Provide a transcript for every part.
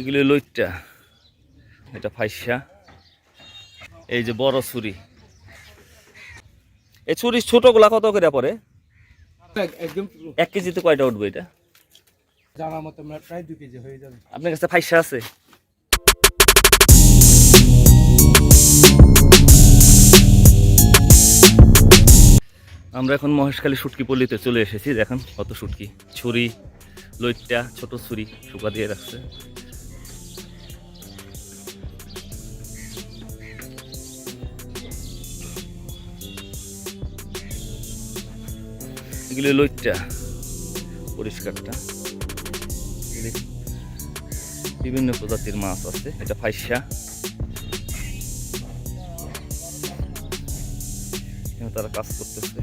এগুলি লইট্টা। এটা ফাইসা। এই যে বড় ছুরি। এই ছুরি ছোটগুলা কত করে পরে একদম এক কেজিতে কয়টা উঠবে এটা? জানা মতো আমরা প্রায় দু কেজি হয়ে যাবে। আপনার কাছে ফাইসা আছে? আমরা এখন মহেশখালী শুটকি পল্লীতে চলে এসেছি। দেখেন কত শুটকি ছুরি লইট্টা ছোট ছুরি শুকা দিয়ে রাখছে। এগুলি লইট্টা পরিষ্কারটা। বিভিন্ন প্রজাতির মাছ আছে, এটা ফাইসা। তারা কাজ করতেছে।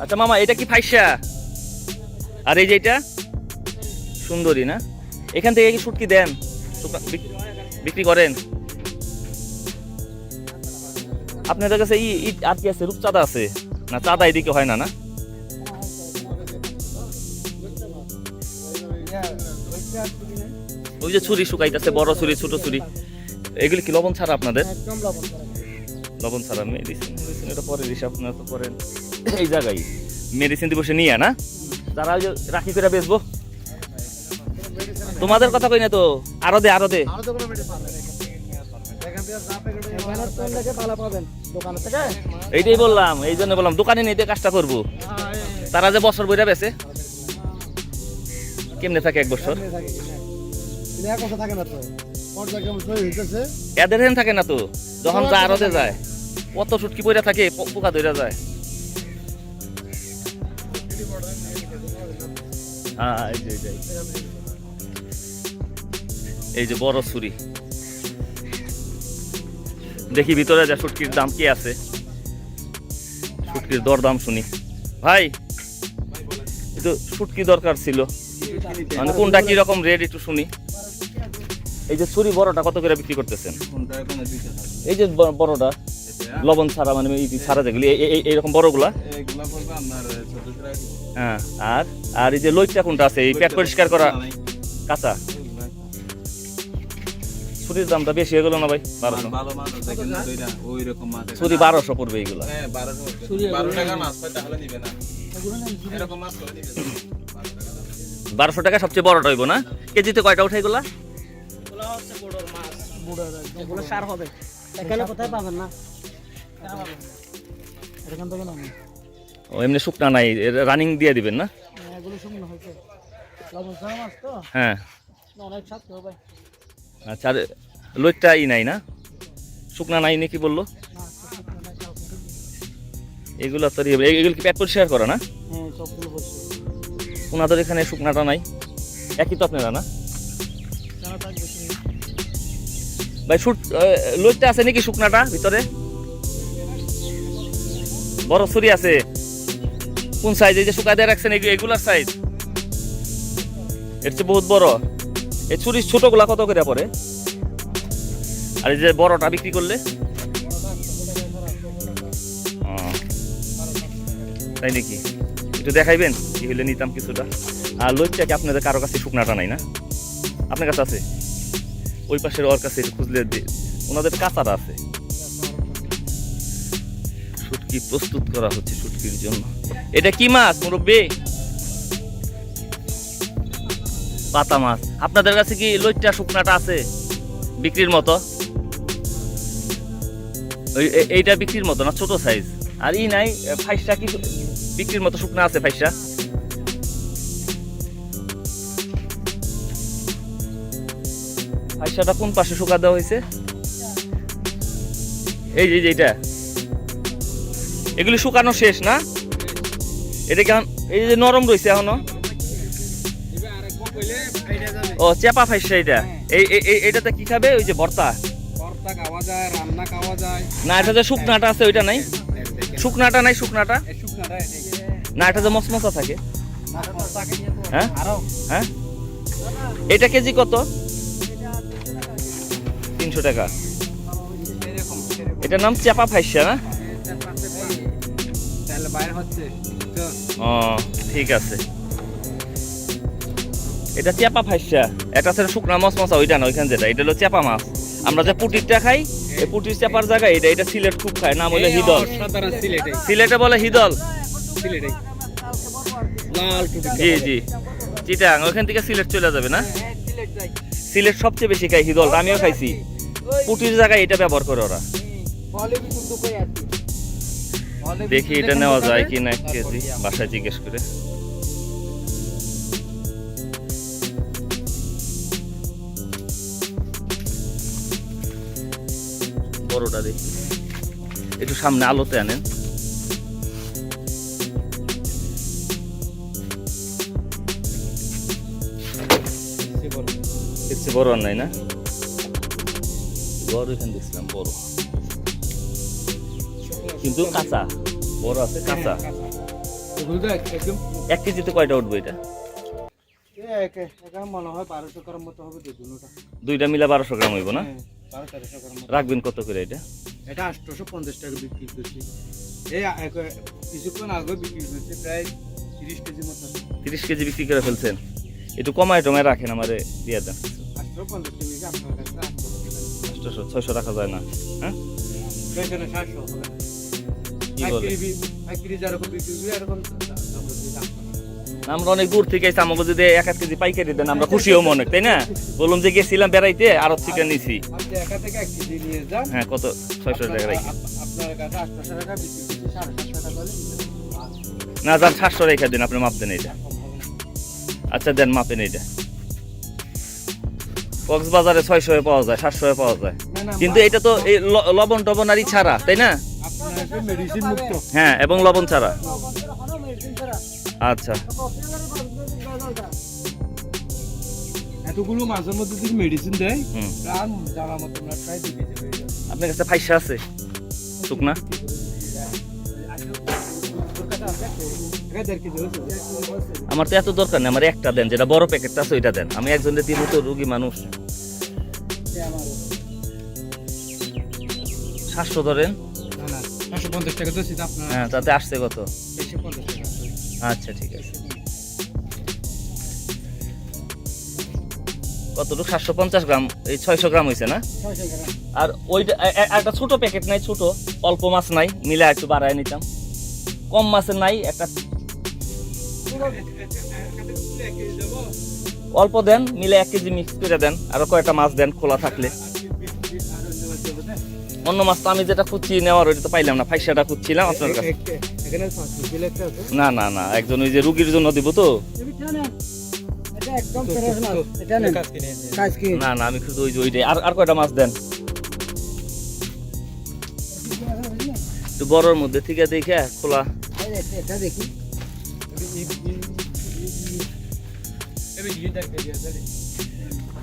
আচ্ছা মামা, এটা কি ফাইসা? আর এই যে এটা? সুন্দরী না? এখান থেকে কি শুটকি দেন? বিক্রি করেন? আপনাদের কাছে ই- আর কি আছে, রূপচাঁদা আছে। না চাঁদা এদিকে হয় না না? ওই যে ছুরি শুকাইতেছে বড় ছুরি ছোট ছুরি। এগুলি কি লবণ ছাড়া আপনাদের? লবণ ছাড়া। মেডিসিন মেডিসিন এটা পরে হিসাব আপনারা তো করেন এই জায়গায় মেডিসিন দিবসে নিয়ে না? তারা ওই যে রাখি করে বেচবো। তোমাদের কথা কই না তো? আরও দে আরও দে। এইটাই বললাম এই জন্য বললাম দোকানে নিতে কাজটা করব। তারা যে বছর বইটা বেছে কেমনে থাকে এক বছর? থাকে? না তো। পর্যায়ক্রমে এদের হেন থাকে না তো যখন যা আরতে যায়। কত সুটকি পইরা থাকে পোকা ধরে যায়। হ্যাঁ এই যে এইটাই। এই যে বড় ছুরি। দেখি ভিতরে যা শুটকির দাম কি আছে। শুটকির দর দাম শুনি। ভাই, একটু শুটকি দরকার ছিল। মানে কোনটা কি রকম রেট একটু শুনি। এই যে ছুরি বড়টা কত করে বিক্রি করতেছেন? এই যে বড়টা, লবণ ছাড়া মানে ছাড়া যেগুলি এই- এই- এইরকম বড়গুলা? হ্যাঁ আর আর এই যে লইচা কোনটা আছে? এই প্যাক পরিষ্কার করা কাঁচা? ছুরির দামটা বেশি হয়ে গেল না ভাই? বারোশো। ভালো মাছ আছে কিন্তু দুইটা ওই রকম মাছ ছুরি বারোশো পড়বে এইগুলা হ্যাঁ বারোশো টাকা হয় সবচেয়ে বড়টা হইব না? কেজিতে কয়টা উঠে এগুলা? সার হবে। এখানে কোথায় পাবেন না? এখান থেকে না ও এমনি শুকনা নাই। রানিং দিয়ে দিবেন না? এগুলো শুকনো হয়েছে। তো? হ্যাঁ। অনেক স্বাদ হবে। আচ্ছা আর লইটটা ই নাই না? শুকনা নাই নাকি বলল? এগুলো তো এগুলো কি প্যাক পরিষ্কার করা না? হ্যাঁ ওনাদের এখানে শুকনাটা নাই। একই তো আপনারা না? ভাই শুট লইটটা আছে নাকি শুকনাটা ভিতরে? বড় ছুরি আছে। কোন সাইজ এই যে দিয়ে রাখছেন এগুলার সাইজ এর চেয়ে বহুত বড়। এই ছুরি ছোটগুলা কত করে পড়ে? আর এই যে বড়টা বিক্রি করলে? তাই নাকি? একটু দেখাইবেন? কি হলে নিতাম কিছুটা। আর লইটটা কি আপনাদের কারও কাছে শুকনাটা নাই না? আপনার কাছে আছে? ওই পাশের ওর কাছে খুঁজলে ওনাদের কাঁচারা আছে। শুটকি প্রস্তুত করা হচ্ছে শুটকির জন্য। এটা কি মাছ, মুরব্বী? পাতা মাছ। আপনাদের কাছে কি লইট্টা শুকনাটা আছে বিক্রির মতো? এইটা বিক্রির মতো না, ছোট সাইজ আর ই নাই ফাইসটা কি বিক্রির মতো শুকনা আছে ফাইসটা? ফাইসাটা কোন পাশে শুকা দেওয়া হয়েছে এই যে এইটা। এগুলি শুকানো শেষ না? এটা কেমন এই যে নরম রয়েছে এখনও? ও চেপা ফাইসা এটা এই এই- এটাতে কি খাবে? ওই যে ভর্তা। ভর্তা খাওয়া যায় রান্না খাওয়া যায়। না এটা যে শুকনাটা আছে ওইটা নাই। শুকনাটা নাই শুকনাটা? এই শুকনাটা না এটা যে মসমসা থাকে। হ্যাঁ? আরও। হ্যাঁ? এটা কেজি কত? তিনশো টাকা। এটার নাম চেপা ফাইসা না? হচ্ছে ও ঠিক আছে। এটা চেপা ফাইসা। এটা আছে শুকনা মাছ মাছ ওইটা না ওইখানে যেটা। এটা হলো চেপা মাছ। আমরা যে পুটিরটা খাই এই পুটির চেপার জায়গায় এটা এটা সিলেট খুব খায় নাম হলো হিদল। সিলেটে। বলে হিদল। জি জি। চিটাং ওইখান থেকে সিলেট চলে যাবে না? সিলেট সবচেয়ে বেশি খাই হিদল আমিও খাইছি। পুটির জায়গায় এটা ব্যবহার করে ওরা। দেখি এটা নেওয়া যায় কি না কেজি বাসায় জিজ্ঞেস করে। বড়টা দেখি। একটু সামনে আলোতে আনেন। দেখছি বড় আর নাই না? বড় এখানে দেখছিলাম বড়। কিন্তু কাঁচা বড় আছে কাঁচা। এক- কেজিতে কয়টা উঠবে এটা? মনে হয় দুইটা মিলা বারোশো গ্রাম হইব না? রাখবেন কত করে এটা? এটা আটশোশো পঞ্চাশ টাকা বিক্রি করছি। এই কিছুক্ষণ আগে বিক্রি করছি প্রায় তিরিশ কেজি মতো। তিরিশ কেজি বিক্রি করে ফেলছেন? একটু কমায় টমায় রাখেন আমারে দিয়ে দেন। আটশো পঞ্চাশ আটশোশো ছয়শো রাখা যায় না হ্যাঁ? সাতশো। কি বলে? কেজি বি- এক কেজি যেরকম বিক্রি এরকম। আমরা অনেক দূর থেকে এসে আমাকে যদি এক কেজি পাইকারি দেন আমরা খুশিও মনে তাই না? বললাম যে গেছিলাম বেড়াইতে আরও থেকে নিছি। হ্যাঁ কত? ছয়শো টাকা রাখি না যান সাতশো রেখে দেন আপনি মাপ দেন হবে না। আচ্ছা দেন মাপেন এটা। কক্সবাজারে ছয়শো পাওয়া যায় সাতশো পাওয়া যায়। কিন্তু এটা তো এই লবণ টবণ আরই ছাড়া তাই না? হ্যাঁ এবং লবণ ছাড়া। আচ্ছা। এতগুলো মাছের মধ্যে যদি মেডিসিন দেয় প্রাণ জানা মতো না প্রায় দু কেজি আপনার কাছে ফাইসা আছে? শুকনা? আমার তো এত দরকার নেই আমার একটা দেন যেটা বড় প্যাকেটটা আছে ওইটা দেন। আমি একজনের দিব তো রুগী মানুষ। সাতশো ধরেন। হ্যাঁ তাতে আসছে কত? আচ্ছা ঠিক আছে। কতটুকু? সাতশো পঞ্চাশ গ্রাম এই ছয়শো গ্রাম হয়েছে না? আর ওইটা একটা ছোট প্যাকেট নাই ছোট অল্প মাছ নাই মিলে একটু বাড়ায় নিতাম। কম মাছের নাই একটা অল্প দেন মিলে এক কেজি মিক্স করে দেন আরও কয়েকটা মাছ দেন খোলা থাকলে। অন্য মাছ তো আমি যেটা খুঁজছি নেওয়ার ওইটা তো পাইলাম না। ফাইসাটা খুঁজছিলাম আপনার কাছে। না না না একজন ওই যে রুগীর জন্য দিব তো। এটা মাছ। এটা নেন কাজ কি না না আমি শুধু ওই যে ওইটাই। আর আর কয়টা মাছ দেন? একটু বড়র মধ্যে থেকে দেখে খোলা। দেখি।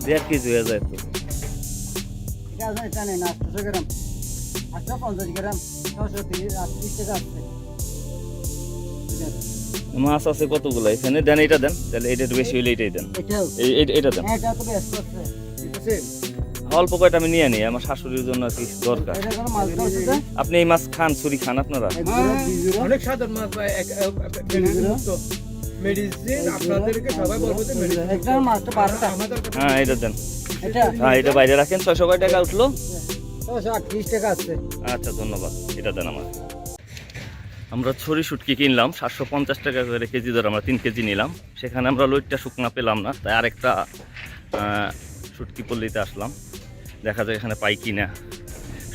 দেড় কেজি হয়ে যায় তো। এটা আছে এটা গ্রাম। আটশো পঞ্চাশ গ্রাম ছশো তিরিশ টাকা আসছে মাছ আছে কতগুলো? এখানে দেন এটা দেন। তাহলে এটা একটু বেশি হইলে এটাই দেন। এটা দেন। আছে। অল্প কয়টা আমি নিয়ে নিই আমার শাশুড়ির জন্য আর কি দরকার। আপনি এই মাছ খান ছুরি খান আপনারা। অনেক সাধারণ মাছ ভাই মেডিসিন আপনাদেরকে সবাই বলব যে মেডিসিন একটা মাছটা বারোটা। আমাদের হ্যাঁ এটা দেন। এটা? হ্যাঁ এটা বাইরে রাখেন ছয়শো কয় টাকা উঠল? আটত্রিশ আচ্ছা ধন্যবাদ। এটা দেন আমার আমরা ছড়ি শুটকি কিনলাম? সাতশো পঞ্চাশ টাকা করে কেজি ধরে আমরা তিন কেজি নিলাম। সেখানে আমরা লইটটা শুকনা পেলাম না, তাই আরেকটা শুটকি পল্লিতে আসলাম। দেখা যায় এখানে পাই কিনা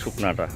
শুকনাটা।